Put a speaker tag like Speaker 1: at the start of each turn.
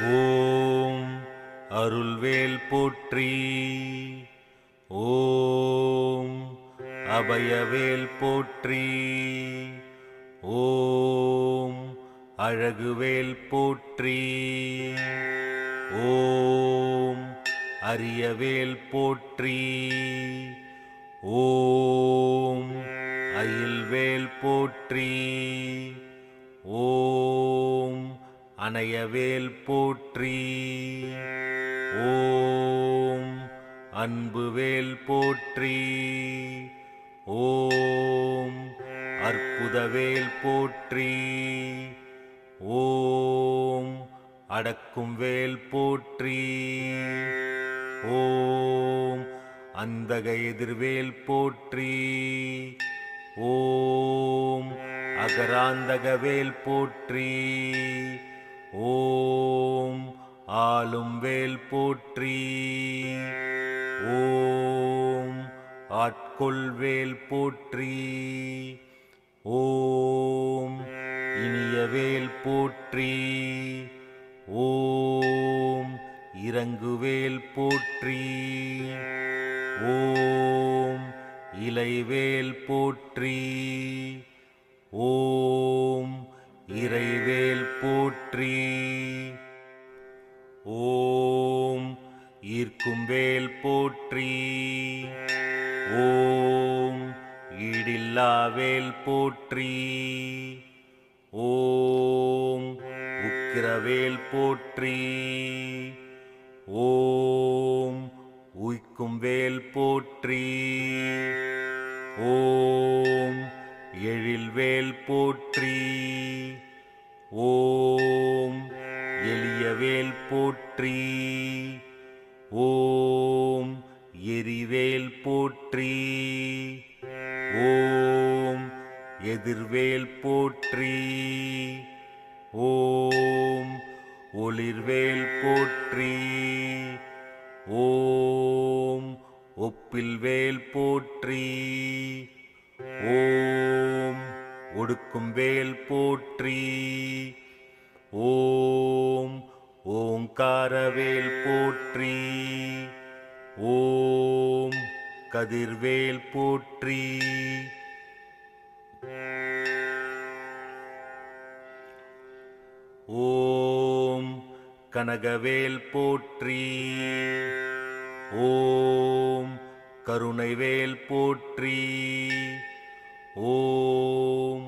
Speaker 1: ஓம் அருள்வேல் போற்றி. ஓம் அபயவேல் போற்றி. ஓம் அழகுவேல் போற்றி. ஓம் அரியவேல் போற்றி. ஓம் அயில்வேல் போற்றி. ஓம் அணையவேல் போற்றி. ஓம் அன்புவேல் போற்றி. ஓம் அற்புதவேல் போற்றி. ஓம் அடக்கும் வேல் போற்றி. ஓம் அந்தக எதிர்வேல் போற்றி. ஓம் அகராந்தக வேல் போற்றி. ஓம் ஆளும் வேல் போற்றி. ஓம் ஆட்கொள் வேல் போற்றி. ஓம் இனியவேல் போற்றி. ஓம் இறங்குவேல் போற்றி. ஓம் இலைவேல் போற்றி. ஓம் இறைவேல் போற்றி. ஓம் ஈர்க்கும் வேல் போற்றி. ஓம் ஈடில்லா வேல் போற்றி. ஓம் உக்கிரவேல் போற்றி. ஓம் உய்க்கும் வேல் போற்றி. ஓம் எழில்வேல் போற்றி. ஓம் எளியவேல் போற்றி. ஓம் எரிவேல் போற்றி. ஓம் எதிர்வேல் போற்றி. ஓம் ஒளிர்வேல் போற்றி. ஓம் ஒப்பில்வேல் போற்றி. ஓம் ஒடுக்கும் வேல் போற்றி. ஓங்காரவேல் போற்றி. ஓம் கதிர்வேல் போற்றி. ஓம் கனகவேல் போற்றி. ஓம் கருணைவேல் போற்றி. ஓம்